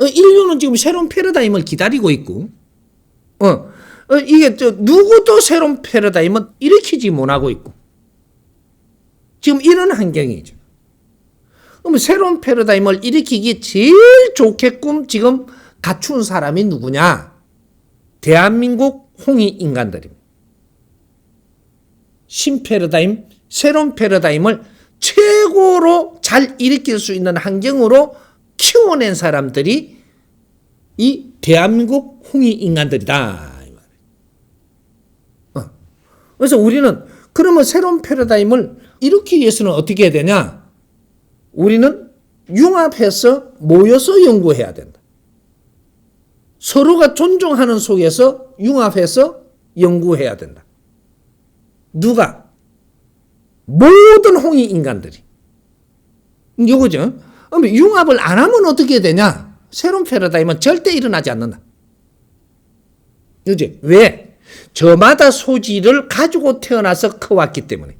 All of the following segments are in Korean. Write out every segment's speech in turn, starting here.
어, 인류는 지금 새로운 패러다임을 기다리고 있고, 어, 어, 이게 저 누구도 새로운 패러다임은 일으키지 못하고 있고, 지금 이런 환경이죠. 그러면 새로운 패러다임을 일으키기 제일 좋게끔 지금 갖춘 사람이 누구냐? 대한민국 홍익 인간들입니다. 신패러다임, 새로운 패러다임을 최고로 잘 일으킬 수 있는 환경으로 키워낸 사람들이 이 대한민국 홍익 인간들이다. 어. 그래서 우리는 그러면 새로운 패러다임을 일으키기 위해서는 어떻게 해야 되냐? 우리는 융합해서 모여서 연구해야 된다. 서로가 존중하는 속에서 융합해서 연구해야 된다. 누가? 모든 홍익 인간들이. 이거죠. 그럼 융합을 안 하면 어떻게 되냐? 새로운 패러다임은 절대 일어나지 않는다. 그지? 왜? 저마다 소질을 가지고 태어나서 커왔기 때문에.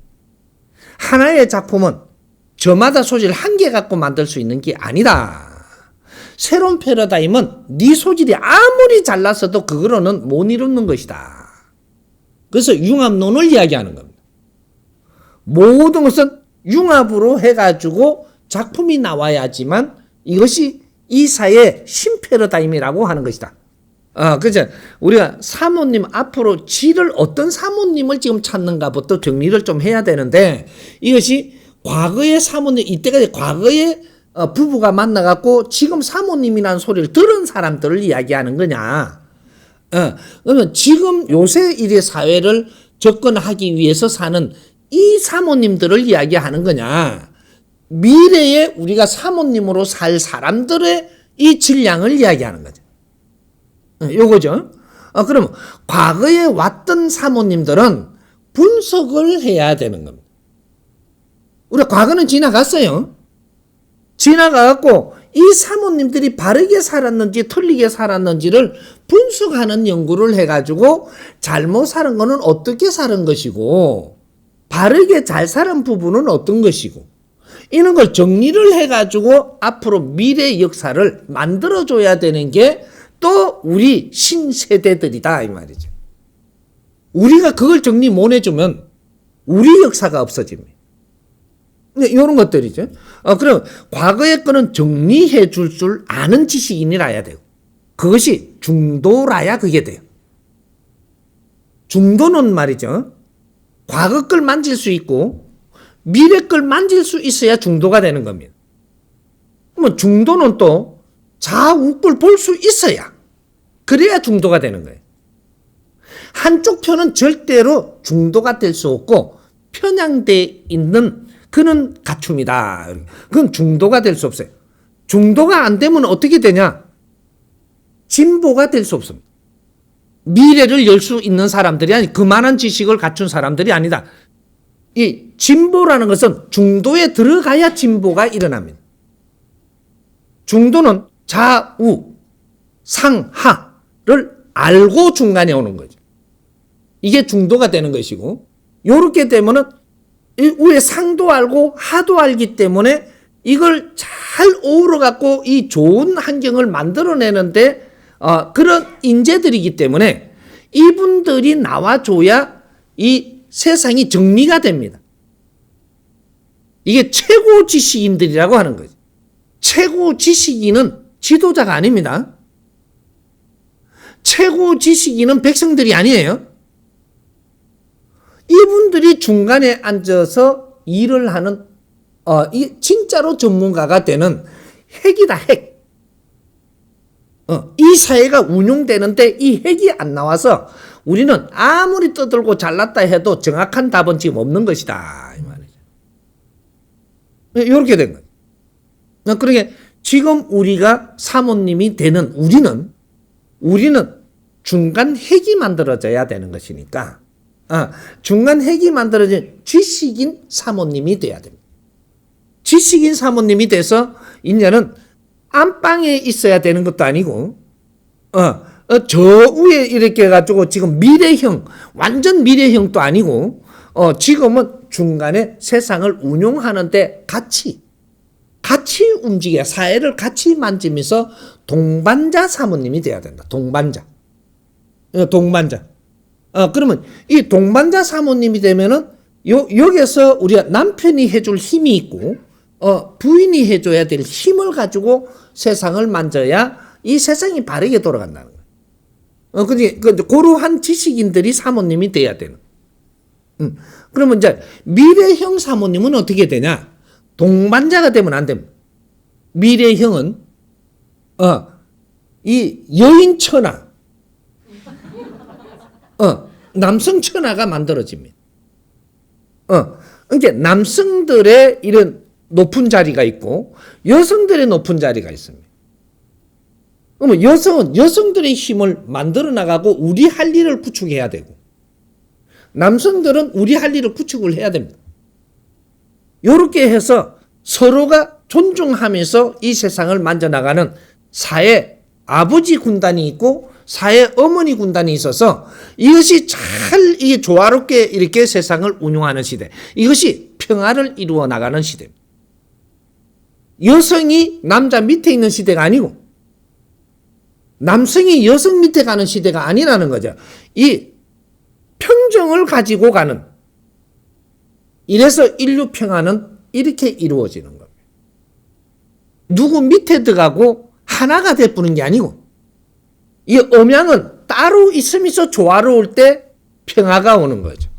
하나의 작품은 저마다 소질 한 개 갖고 만들 수 있는 게 아니다. 새로운 패러다임은 네 소질이 아무리 잘났어도 그거로는 못 이루는 것이다. 그래서 융합론을 이야기하는 겁니다. 모든 것은 융합으로 해가지고 작품이 나와야지만 이것이 이 사회의 신패러다임이라고 하는 것이다. 아, 그죠? 우리가 사모님 앞으로 지를 어떤 사모님을 지금 찾는가부터 정리를 좀 해야 되는데 이것이 과거의 사모님 이때까지 과거의 어, 부부가 만나갖고 지금 사모님이라는 소리를 들은 사람들을 이야기하는 거냐? 어, 그러면 지금 요새 일의 사회를 접근하기 위해서 사는 이 사모님들을 이야기하는 거냐? 미래에 우리가 사모님으로 살 사람들의 이 질량을 이야기하는 거죠. 어, 요거죠. 어, 그럼 과거에 왔던 사모님들은 분석을 해야 되는 겁니다. 우리 과거는 지나갔어요. 지나가갖고 이 사모님들이 바르게 살았는지 틀리게 살았는지를 분석하는 연구를 해가지고 잘못 살은 거는 어떻게 살은 것이고 바르게 잘 살은 부분은 어떤 것이고 이런 걸 정리를 해가지고 앞으로 미래 역사를 만들어줘야 되는 게 또 우리 신세대들이다 이 말이죠. 우리가 그걸 정리 못 해주면 우리 역사가 없어집니다. 네, 이런 것들이죠. 어, 그럼 과거의 거는 정리해 줄 줄 아는 지식인이라야 돼요. 그것이 중도라야 그게 돼요. 중도는 말이죠. 과거 걸 만질 수 있고 미래 걸 만질 수 있어야 중도가 되는 겁니다. 그러면 중도는 또 좌우 걸 볼 수 있어야 그래야 중도가 되는 거예요. 한쪽 편은 절대로 중도가 될 수 없고 편향돼 있는 그는 갖춤이다. 그건 중도가 될 수 없어요. 중도가 안 되면 어떻게 되냐? 진보가 될 수 없습니다. 미래를 열 수 있는 사람들이 아니 그만한 지식을 갖춘 사람들이 아니다. 이 진보라는 것은 중도에 들어가야 진보가 일어납니다. 중도는 좌우 상하를 알고 중간에 오는 거죠. 이게 중도가 되는 것이고 요렇게 되면은 이 위에 상도 알고 하도 알기 때문에 이걸 잘 어우러 갖고 이 좋은 환경을 만들어내는데 어, 그런 인재들이기 때문에 이분들이 나와줘야 이 세상이 정리가 됩니다. 이게 최고 지식인들이라고 하는 거죠. 최고 지식인은 지도자가 아닙니다. 최고 지식인은 백성들이 아니에요. 이분들이 중간에 앉아서 일을 하는 어, 이 진짜로 전문가가 되는 핵이다 핵. 어, 이 사회가 운용되는데 이 핵이 안 나와서 우리는 아무리 떠들고 잘났다 해도 정확한 답은 지금 없는 것이다 이 말이죠. 이렇게 된 거예요. 그러니까 지금 우리가 사모님이 되는 우리는 우리는 중간 핵이 만들어져야 되는 것이니까 아, 중간 핵이 만들어진 지식인 사모님이 돼야 됩니다. 지식인 사모님이 돼서 인자는 안방에 있어야 되는 것도 아니고 어, 어, 저 위에 이렇게 해가지고 지금 미래형 완전 미래형도 아니고 어, 지금은 중간에 세상을 운용하는데 같이 같이 움직여 사회를 같이 만지면서 동반자 사모님이 돼야 된다. 동반자. 어, 동반자. 어, 그러면 이 동반자 사모님이 되면은 요, 여기서 우리가 남편이 해줄 힘이 있고, 어, 부인이 해줘야 될 힘을 가지고 세상을 만져야 이 세상이 바르게 돌아간다는 거예요. 어, 근데, 그, 고루한 지식인들이 사모님이 돼야 되는. 음. 그러면 이제 미래형 사모님은 어떻게 되냐? 동반자가 되면 안 됩니다. 미래형은, 어, 이 여인 천하, 어, 남성 천하가 만들어집니다. 어, 이제 남성들의 이런 높은 자리가 있고 여성들의 높은 자리가 있습니다. 그러면 여성은 여성들의 힘을 만들어 나가고 우리 할 일을 구축해야 되고 남성들은 우리 할 일을 구축을 해야 됩니다. 이렇게 해서 서로가 존중하면서 이 세상을 만져나가는 사회 아버지 군단이 있고 사회 어머니 군단이 있어서 이것이 잘 이게 조화롭게 이렇게 세상을 운용하는 시대. 이것이 평화를 이루어 나가는 시대입니다. 여성이 남자 밑에 있는 시대가 아니고 남성이 여성 밑에 가는 시대가 아니라는 거죠. 이 평정을 가지고 가는 이래서 인류 평화는 이렇게 이루어지는 겁니다. 누구 밑에 들어가고 하나가 돼보는 게 아니고 이 음양은 따로 있으면서 조화로울 때 평화가 오는 거죠.